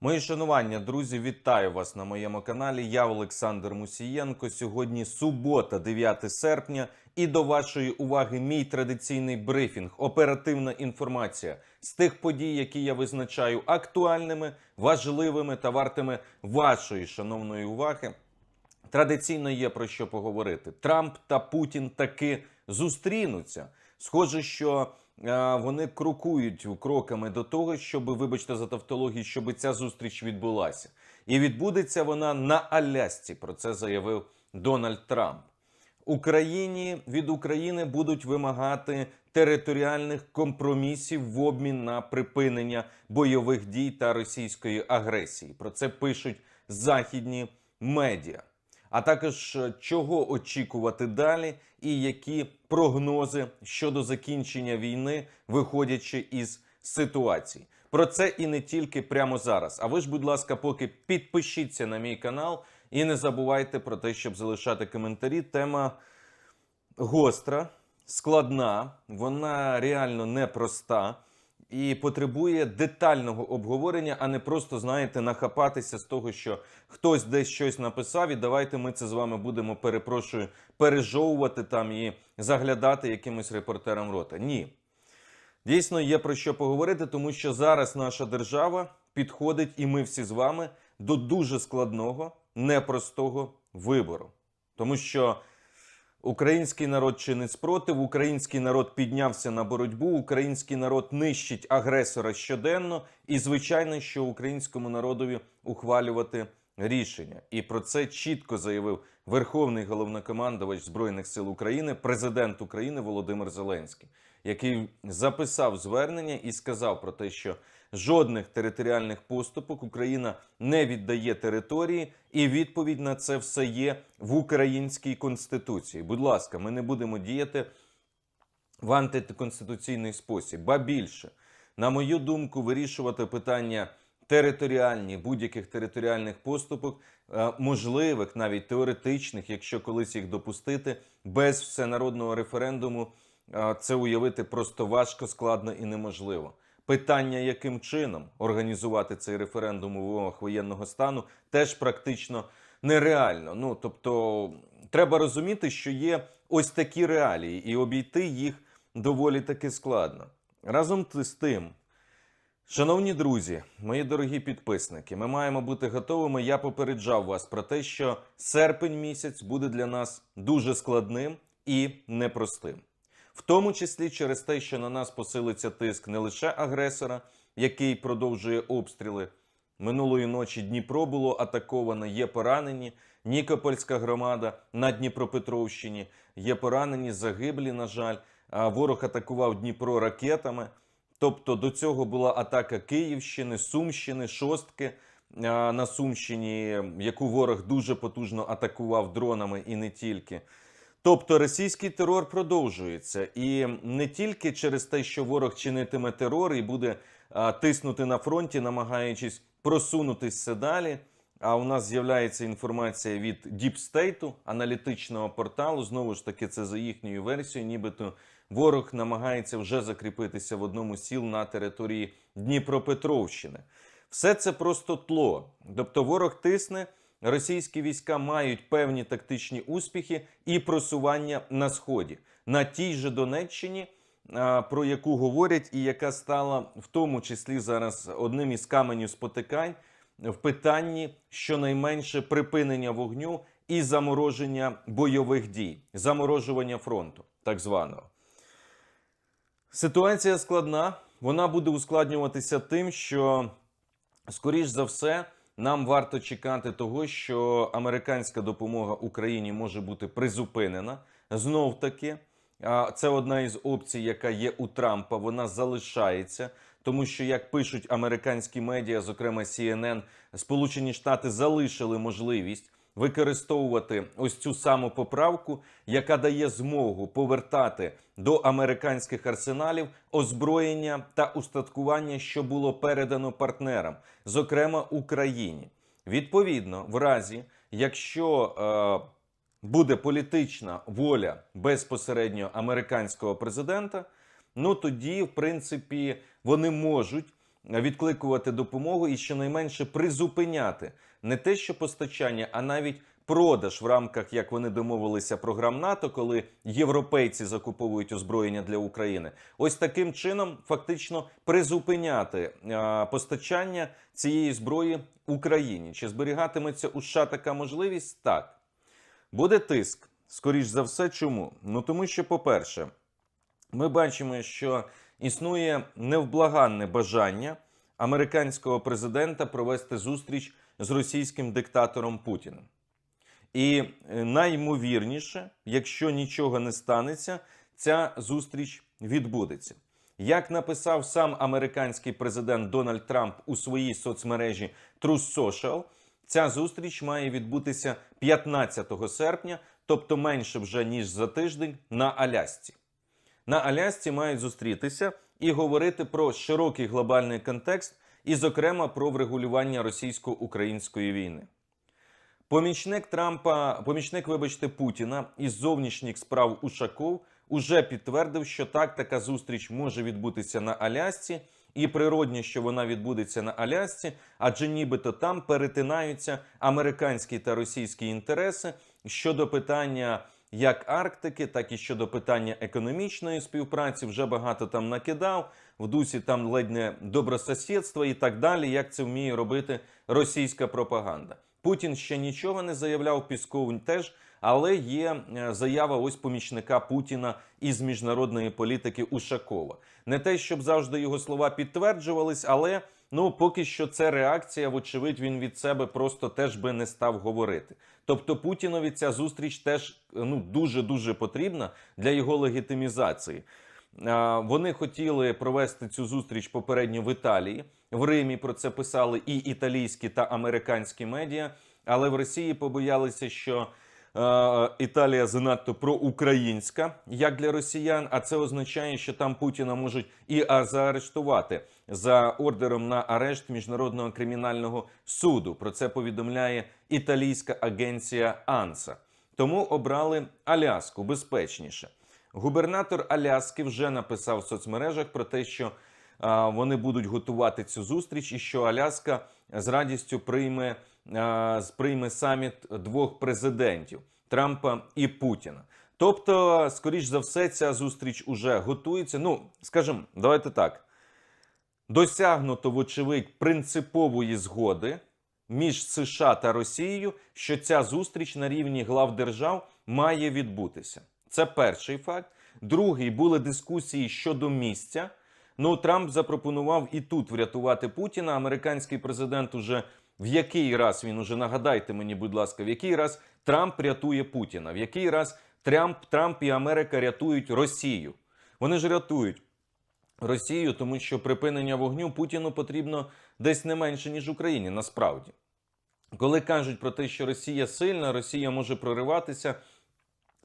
Мої шанування, друзі, вітаю вас на моєму каналі. Я Олександр Мусієнко. Сьогодні субота, 9 серпня, і до вашої уваги мій традиційний брифінг, оперативна інформація з тих подій, які я визначаю актуальними, важливими та вартими вашої шановної уваги. Традиційно є про що поговорити. Трамп та Путін таки зустрінуться. Схоже, що вони крокують кроками до того, щоб, вибачте за тавтологію, щоб ця зустріч відбулася. І відбудеться вона на Алясці. Про це заявив Дональд Трамп. Україні від України будуть вимагати територіальних компромісів в обмін на припинення бойових дій та російської агресії. Про це пишуть західні медіа. А також е, чого очікувати далі, і які прогнози щодо закінчення війни, виходячи із ситуації. Про це і не тільки прямо зараз. А ви ж, будь ласка, поки підпишіться на мій канал і не забувайте про те, щоб залишати коментарі. Тема гостра, складна, вона реально непроста і потребує детального обговорення, а не просто, знаєте, нахапатися з того, що хтось десь щось написав, і давайте ми це з вами будемо, перепрошую, пережовувати там і заглядати якимось репортерам рота. Ні. Дійсно, є про що поговорити, тому що зараз наша держава підходить, і ми всі з вами до дуже складного, непростого вибору. Тому що Український народ чинить спротив, український народ піднявся на боротьбу, український народ нищить агресора щоденно, і звичайно, що українському народові ухвалювати рішення. І про це чітко заявив Верховний головнокомандувач Збройних сил України, президент України Володимир Зеленський, який записав звернення і сказав про те, що жодних територіальних поступок Україна не віддає території, і відповідь на це все є в українській конституції. Будь ласка, ми не будемо діяти в антиконституційний спосіб. Ба більше, на мою думку, вирішувати питання територіальні будь-яких територіальних поступок, е, можливих, навіть теоретичних, якщо колись їх допустити, без всенародного референдуму, е, це уявити просто важко, складно і неможливо. Питання, яким чином організувати цей референдум у умовах воєнного стану, теж практично нереально. Ну тобто, треба розуміти, що є ось такі реалії, і обійти їх доволі таки складно. Разом з тим, Шановні друзі, мої дорогі підписники, ми маємо бути готовими. Я попереджав вас про те, що серпень місяць буде для нас дуже складним і непростим, в тому числі через те, що на нас посилиться тиск не лише агресора, який продовжує обстріли. Минулої ночі Дніпро було атаковано, є поранені. Нікопольська громада на Дніпропетровщині є поранені, загиблі. На жаль, ворог атакував Дніпро ракетами. Тобто до цього була атака Київщини, Сумщини, Шостки на Сумщині, яку ворог дуже потужно атакував дронами і не тільки. Тобто російський терор продовжується, і не тільки через те, що ворог чинитиме терор і буде а, тиснути на фронті, намагаючись просунутися далі. А у нас з'являється інформація від Діпстейту, аналітичного порталу. Знову ж таки, це за їхньою версією, нібито ворог намагається вже закріпитися в одному з сіл на території Дніпропетровщини. Все це просто тло. Тобто ворог тисне, російські війська мають певні тактичні успіхи і просування на сході, на тій же Донеччині. Про яку говорять, і яка стала в тому числі зараз одним із каменів спотикань в питанні щонайменше припинення вогню і замороження бойових дій, заморожування фронту, так званого. Ситуація складна. Вона буде ускладнюватися тим, що, скоріш за все, нам варто чекати того, що американська допомога Україні може бути призупинена. Знов таки, це одна із опцій, яка є у Трампа. Вона залишається. Тому що, як пишуть американські медіа, зокрема CNN, Сполучені Штати залишили можливість використовувати ось цю саму поправку, яка дає змогу повертати до американських арсеналів озброєння та устаткування, що було передано партнерам, зокрема Україні. Відповідно, в разі, якщо е, буде політична воля безпосередньо американського президента, ну тоді, в принципі, вони можуть відкликувати допомогу і щонайменше призупиняти не те, що постачання, а навіть продаж в рамках, як вони домовилися, програм НАТО, коли європейці закуповують озброєння для України. Ось таким чином фактично призупиняти е, постачання цієї зброї Україні. Чи зберігатиметься у США така можливість? Так. Буде тиск. Скоріш за все, чому? Ну тому що, по-перше, ми бачимо, що існує невблаганне бажання американського президента провести зустріч з російським диктатором Путіним. І е, наймовірніше, якщо нічого не станеться, ця зустріч відбудеться. Як написав сам американський президент Дональд Трамп у своїй соцмережі Truth Social, ця зустріч має відбутися 15 серпня, тобто менше вже ніж за тиждень, на Алясці. На Алясці мають зустрітися і говорити про широкий глобальний контекст, і, зокрема, про врегулювання російсько-української війни. Помічник Трампа, помічник, вибачте, Путіна із зовнішніх справ Ушаков уже підтвердив, що так така зустріч може відбутися на Алясці, і природні, що вона відбудеться на Алясці, адже нібито там перетинаються американські та російські інтереси щодо питання як Арктики, так і щодо питання економічної співпраці. Вже багато там накидав в дусі там ледь не добрососідства і так далі, як це вміє робити російська пропаганда. Путін ще нічого не заявляв, Пісков теж, але є е, заява ось помічника Путіна із міжнародної політики Ушакова. Не те, щоб завжди його слова підтверджувались, але ну поки що це реакція. Вочевидь, він від себе просто теж би не став говорити. Тобто Путінові ця зустріч теж ну дуже дуже потрібна для його легітимізації. Вони хотіли провести цю зустріч попередньо в Італії. В Римі про це писали і італійські та американські медіа, але в Росії побоялися, що е, Італія занадто проукраїнська, як для росіян. А це означає, що там Путіна можуть і заарештувати за ордером на арешт міжнародного кримінального суду. Про це повідомляє італійська агенція Анса. Тому обрали Аляску безпечніше. Губернатор Аляски вже написав в соцмережах про те, що вони будуть готувати цю зустріч, і що Аляска з радістю прийме, прийме саміт двох президентів Трампа і Путіна. Тобто, скоріш за все, ця зустріч уже готується. Ну, скажімо, давайте так. Досягнуто, вочевидь, принципової згоди між США та Росією, що ця зустріч на рівні глав держав має відбутися. Це перший факт. Другий були дискусії щодо місця. Ну, Трамп запропонував і тут врятувати Путіна. Американський президент уже в який раз він уже нагадайте мені, будь ласка, в який раз Трамп рятує Путіна, в який раз Трамп, Трамп і Америка рятують Росію. Вони ж рятують Росію, тому що припинення вогню Путіну потрібно десь не менше, ніж Україні, насправді. Коли кажуть про те, що Росія сильна, Росія може прориватися.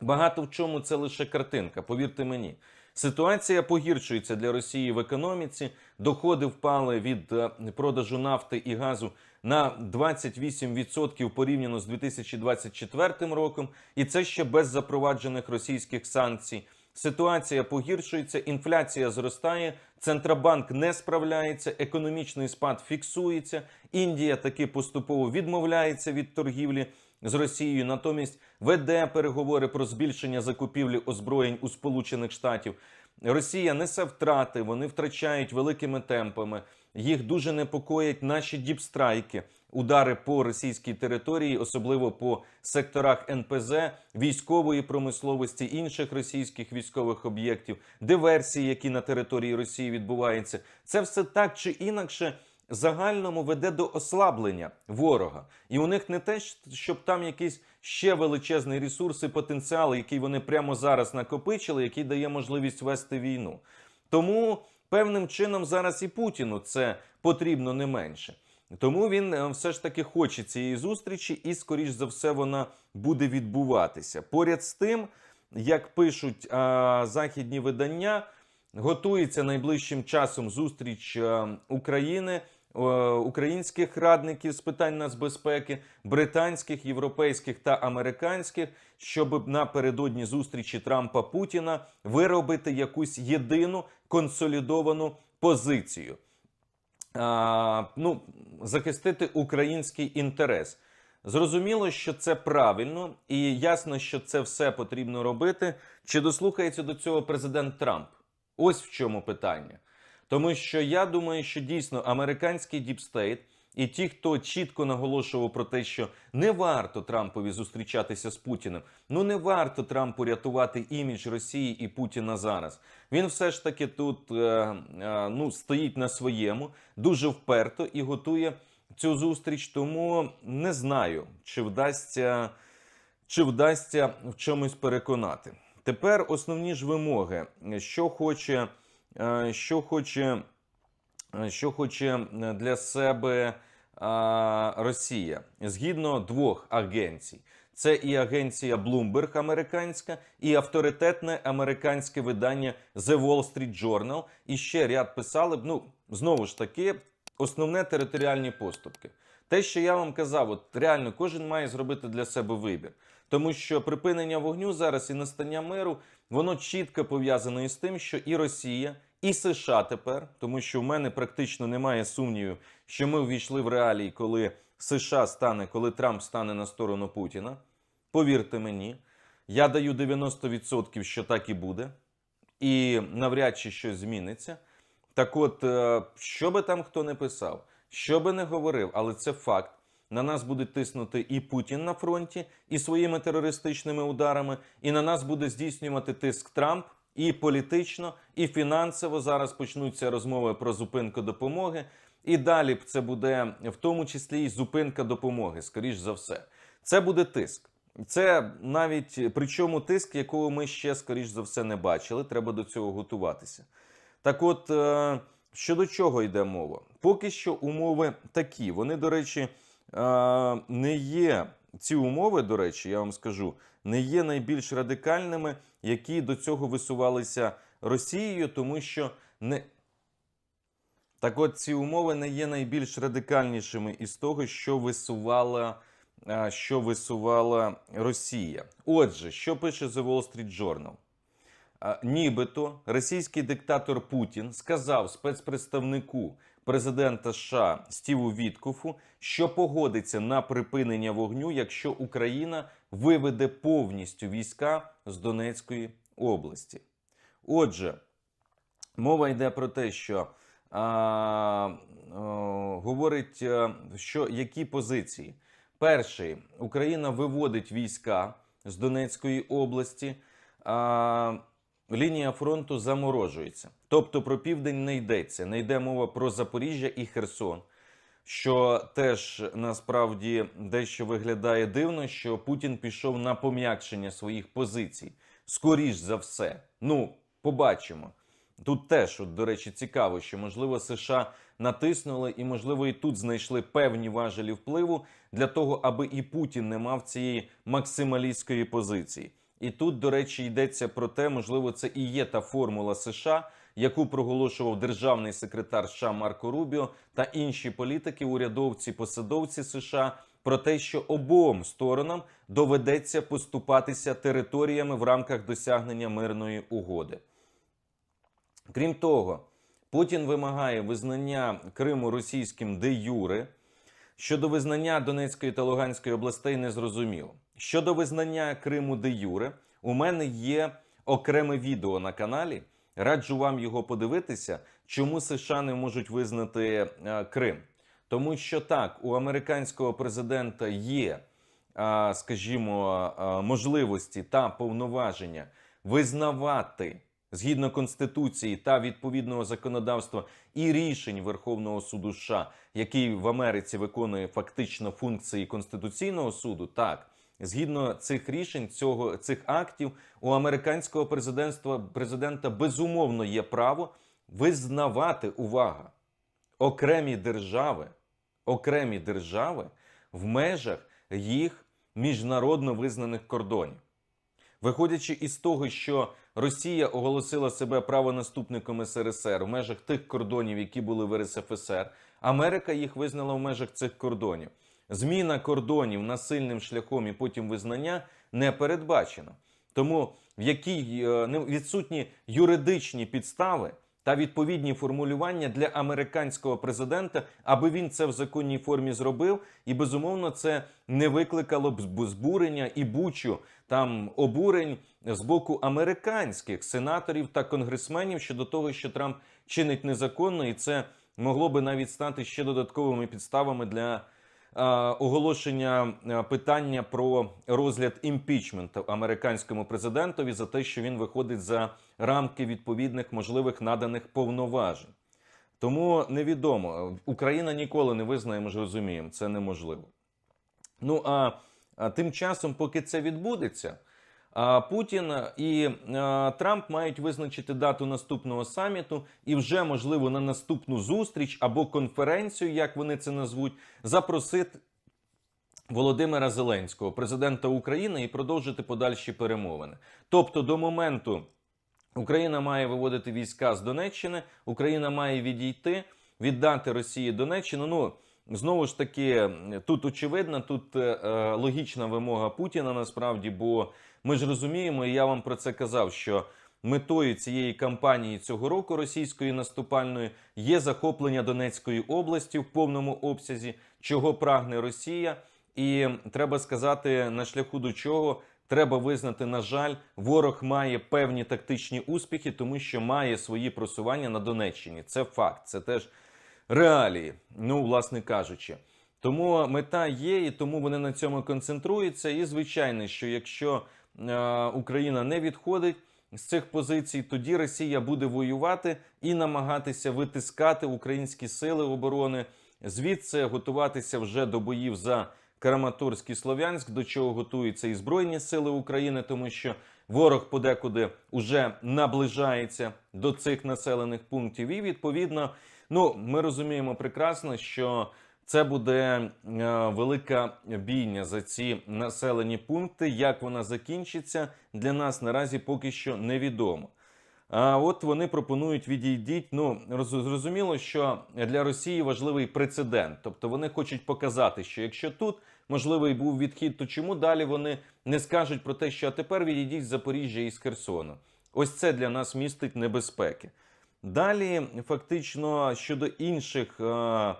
Багато в чому це лише картинка, повірте мені. Ситуація погіршується для Росії в економіці. Доходи впали від е, продажу нафти і газу на 28% порівняно з 2024 роком, і це ще без запроваджених російських санкцій. Ситуація погіршується, інфляція зростає, центробанк не справляється, економічний спад фіксується. Індія таки поступово відмовляється від торгівлі з Росією, натомість веде переговори про збільшення закупівлі озброєнь у Сполучених Штатів. Росія несе втрати, вони втрачають великими темпами. Їх дуже непокоять наші діпстрайки, удари по російській території, особливо по секторах НПЗ, військової промисловості інших російських військових об'єктів, диверсії, які на території Росії відбуваються. Це все так чи інакше загальному веде до ослаблення ворога, і у них не те, щоб там якийсь ще величезний ресурс і потенціал, який вони прямо зараз накопичили, який дає можливість вести війну. Тому певним чином зараз і Путіну це потрібно не менше. Тому він е, все ж таки хоче цієї зустрічі, і, скоріш за все, вона буде відбуватися. Поряд з тим, як пишуть а, західні видання, готується найближчим часом зустріч а, України Е, українських радників з питань нацбезпеки, британських, європейських та американських, щоб напередодні зустрічі Трампа Путіна виробити якусь єдину консолідовану позицію. Ну, захистити український інтерес. Зрозуміло, що це правильно, і ясно, що це все потрібно робити. Чи дослухається до цього президент Трамп? Ось в чому питання. Тому що я думаю, що дійсно американський діпстейт і ті, хто чітко наголошував про те, що не варто Трампові зустрічатися з Путіним, ну не варто Трампу рятувати імідж Росії і Путіна зараз. Він все ж таки тут е, е, ну, стоїть на своєму, дуже вперто і готує цю зустріч. Тому не знаю, чи вдасться, чи вдасться в чомусь переконати. Тепер основні ж вимоги, що хоче, е, що хоче, що хоче для себе Росія згідно двох агенцій. Це і агенція Bloomberg американська, і авторитетне американське видання The Wall Street Journal. І ще ряд писали б. Ну знову ж таки, основне територіальні поступки. Те, що я вам казав, от реально кожен має зробити для себе вибір, тому що припинення вогню зараз і настання миру воно чітко пов'язано із тим, що і Росія, і США тепер, тому що в мене практично немає сумнівів, що ми ввійшли в реалії, коли США стане, коли Трамп стане на сторону Путіна. Повірте мені, я даю 90%, що так і буде, і навряд чи щось зміниться. Так от, е, що би там хто не писав, що би не говорив, але це факт. На нас буде тиснути і Путін на фронті, і своїми терористичними ударами, і на нас буде здійснювати тиск Трамп і політично, і фінансово. Зараз почнуться розмови про зупинку допомоги. І далі це буде в тому числі і зупинка допомоги, скоріш за все. Це буде тиск. Це навіть причому тиск, якого ми ще скоріш за все не бачили. Треба до цього готуватися. Так, от е, щодо чого йде мова? Поки що умови такі. Вони, до речі, е, не є ці умови, до речі, я вам скажу, не є найбільш радикальними, які до цього висувалися Росією, тому що не. Так от ці умови не є найбільш радикальнішими із того, що висувала, що висувала Росія. Отже, що пише The Wall Street Journal? Нібито російський диктатор Путін сказав спецпредставнику президента США Стіву Віткофу, що погодиться на припинення вогню, якщо Україна виведе повністю війська з Донецької області. Отже, мова йде про те, що а, а, говорить, що які позиції. Перший Україна виводить війська з Донецької області. А, лінія фронту заморожується. Тобто про південь не йдеться. Не йде мова про Запоріжжя і Херсон. Що теж насправді дещо виглядає дивно, що Путін пішов на пом'якшення своїх позицій. Скоріш за все. Ну, побачимо. Тут теж, от, до речі, цікаво, що можливо США натиснули і, можливо, і тут знайшли певні важелі впливу для того, аби і Путін не мав цієї максималістської позиції. І тут, до речі, йдеться про те, можливо, це і є та формула США, яку проголошував державний секретар США Марко Рубіо та інші політики, урядовці, посадовці США. Про те, що обом сторонам доведеться поступатися територіями в рамках досягнення мирної угоди. Крім того, Путін вимагає визнання Криму російським де юре. Щодо визнання Донецької та Луганської областей незрозуміло. Щодо визнання Криму де юре, у мене є окреме відео на каналі. Раджу вам його подивитися, чому США не можуть визнати е, Крим. Тому що так, у американського президента є, е, скажімо, е, можливості та повноваження визнавати згідно конституції та відповідного законодавства і рішень Верховного суду США, який в Америці виконує фактично функції конституційного суду, так. Згідно цих рішень, цього цих актів, у американського президентства президента безумовно є право визнавати увага окремі держави, окремі держави в межах їх міжнародно визнаних кордонів. Виходячи із того, що Росія оголосила себе правонаступником СРСР в межах тих кордонів, які були в РСФСР, Америка їх визнала в межах цих кордонів. Зміна кордонів насильним шляхом і потім визнання не передбачено. Тому в якій е, відсутні юридичні підстави та відповідні формулювання для американського президента, аби він це в законній формі зробив, і безумовно це не викликало б збурення і бучу там обурень з боку американських сенаторів та конгресменів щодо того, що Трамп чинить незаконно, і це могло би навіть стати ще додатковими підставами для оголошення е, питання про розгляд імпічменту американському президентові за те, що він виходить за рамки відповідних можливих наданих повноважень. Тому невідомо. Україна ніколи не визнає, ми ж розуміємо, це неможливо. Ну а, тим часом, поки це відбудеться, Путін і Трамп мають визначити дату наступного саміту, і вже можливо на наступну зустріч або конференцію, як вони це назвуть, запросити Володимира Зеленського, президента України, і продовжити подальші перемовини. Тобто, до моменту Україна має виводити війська з Донеччини, Україна має відійти, віддати Росії Донеччину. Ну знову ж таки, тут очевидно, тут е, е, логічна вимога Путіна насправді, бо ми ж розуміємо, і я вам про це казав, що метою цієї кампанії цього року російської наступальної є захоплення Донецької області в повному обсязі, чого прагне Росія. І треба сказати, на шляху до чого треба визнати, на жаль, ворог має певні тактичні успіхи, тому що має свої просування на Донеччині. Це факт, це теж реалії, ну, власне кажучи. Тому мета є, і тому вони на цьому концентруються. І звичайно, що якщо Україна не відходить з цих позицій, тоді Росія буде воювати і намагатися витискати українські сили оборони, звідси готуватися вже до боїв за Краматорськ і Слов'янськ, до чого готуються і Збройні Сили України, тому що ворог подекуди вже наближається до цих населених пунктів. І відповідно, ну ми розуміємо прекрасно, що це буде е, велика бійня за ці населені пункти. Як вона закінчиться для нас наразі поки що невідомо. А от вони пропонують відійдіть. Ну зрозуміло, що для Росії важливий прецедент. Тобто вони хочуть показати, що якщо тут можливий був відхід, то чому далі вони не скажуть про те, що а тепер відійдіть з Запоріжжя і з Херсону? Ось це для нас містить небезпеки. Далі, фактично, щодо інших е,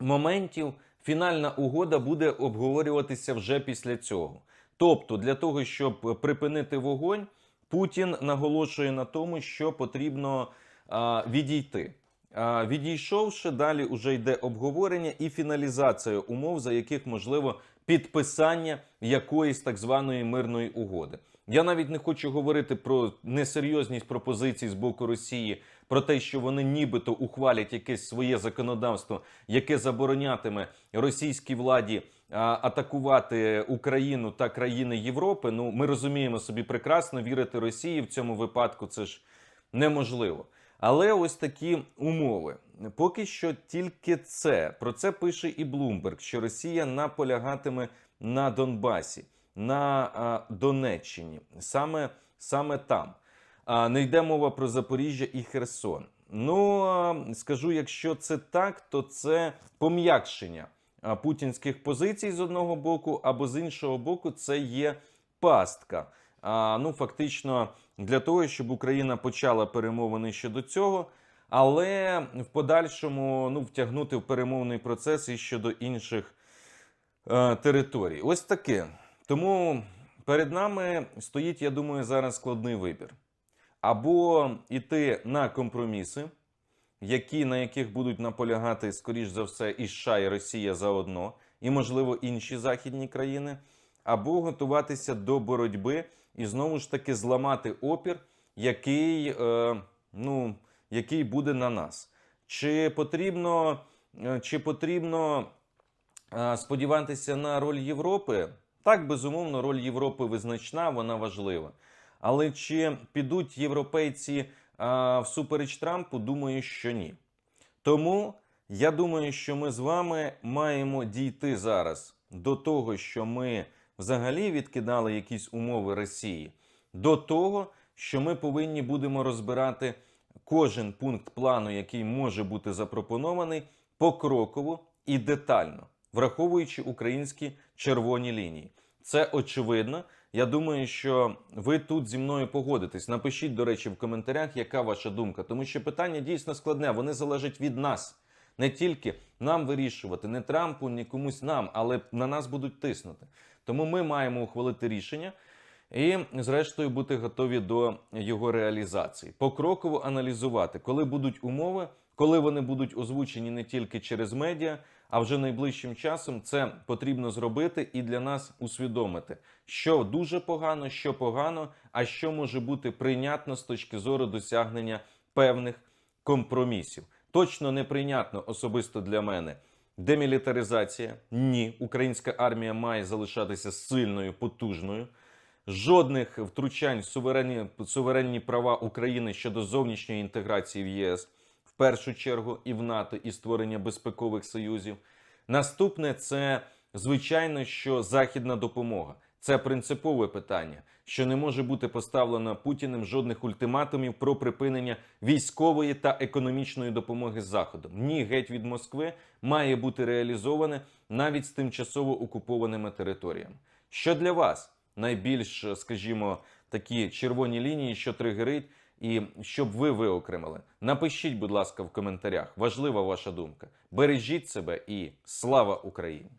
моментів, фінальна угода буде обговорюватися вже після цього. Тобто, для того, щоб припинити вогонь, Путін наголошує на тому, що потрібно а, відійти. А, відійшовши, далі вже йде обговорення і фіналізація умов, за яких можливо підписання якоїсь так званої мирної угоди. Я навіть не хочу говорити про несерйозність пропозицій з боку Росії, про те, що вони нібито ухвалять якесь своє законодавство, яке заборонятиме російській владі атакувати Україну та країни Європи. Ну, ми розуміємо собі прекрасно, вірити Росії в цьому випадку це ж неможливо. Але ось такі умови. Поки що тільки це. Про це пише і Блумберг, що Росія наполягатиме на Донбасі, на а, Донеччині, саме, саме там. Не йде мова про Запоріжжя і Херсон. Ну скажу, якщо це так, то це пом'якшення путінських позицій з одного боку, або з іншого боку, це є пастка. Ну, фактично, для того, щоб Україна почала перемовини щодо цього, але в подальшому ну, втягнути в перемовний процес і щодо інших е, територій. Ось таке. Тому перед нами стоїть, я думаю, зараз складний вибір. Або йти на компроміси, які, на яких будуть наполягати, скоріш за все, і США, і Росія заодно, і, можливо, інші західні країни, або готуватися до боротьби і знову ж таки зламати опір, який, е, ну, який буде на нас. Чи потрібно, е, чи потрібно е, сподіватися на роль Європи? Так, безумовно, роль Європи визначна, вона важлива. Але чи підуть європейці а, всупереч Трампу? Думаю, що ні. Тому я думаю, що ми з вами маємо дійти зараз до того, що ми взагалі відкидали якісь умови Росії, до того, що ми повинні будемо розбирати кожен пункт плану, який може бути запропонований, покроково і детально, враховуючи українські червоні лінії. Це очевидно. Я думаю, що ви тут зі мною погодитесь. Напишіть, до речі, в коментарях, яка ваша думка, тому що питання дійсно складне. Вони залежать від нас. Не тільки нам вирішувати, не Трампу, ні комусь нам, але на нас будуть тиснути. Тому ми маємо ухвалити рішення і, зрештою, бути готові до його реалізації. Покроково аналізувати, коли будуть умови, коли вони будуть озвучені не тільки через медіа, а вже найближчим часом це потрібно зробити і для нас усвідомити, що дуже погано, що погано, а що може бути прийнятно з точки зору досягнення певних компромісів. Точно неприйнятно особисто для мене. Демілітаризація ні, українська армія має залишатися сильною, потужною. Жодних втручань в суверенні, суверенні права України щодо зовнішньої інтеграції в ЄС, першу чергу і в НАТО, і створення безпекових союзів. Наступне це звичайно, що західна допомога. Це принципове питання, що не може бути поставлено Путіним жодних ультиматумів про припинення військової та економічної допомоги заходом. Ні, геть від Москви має бути реалізоване навіть з тимчасово окупованими територіями. Що для вас найбільш, скажімо, такі червоні лінії, що тригерить, і щоб ви виокремили? Напишіть, будь ласка, в коментарях. Важлива ваша думка. Бережіть себе і слава Україні!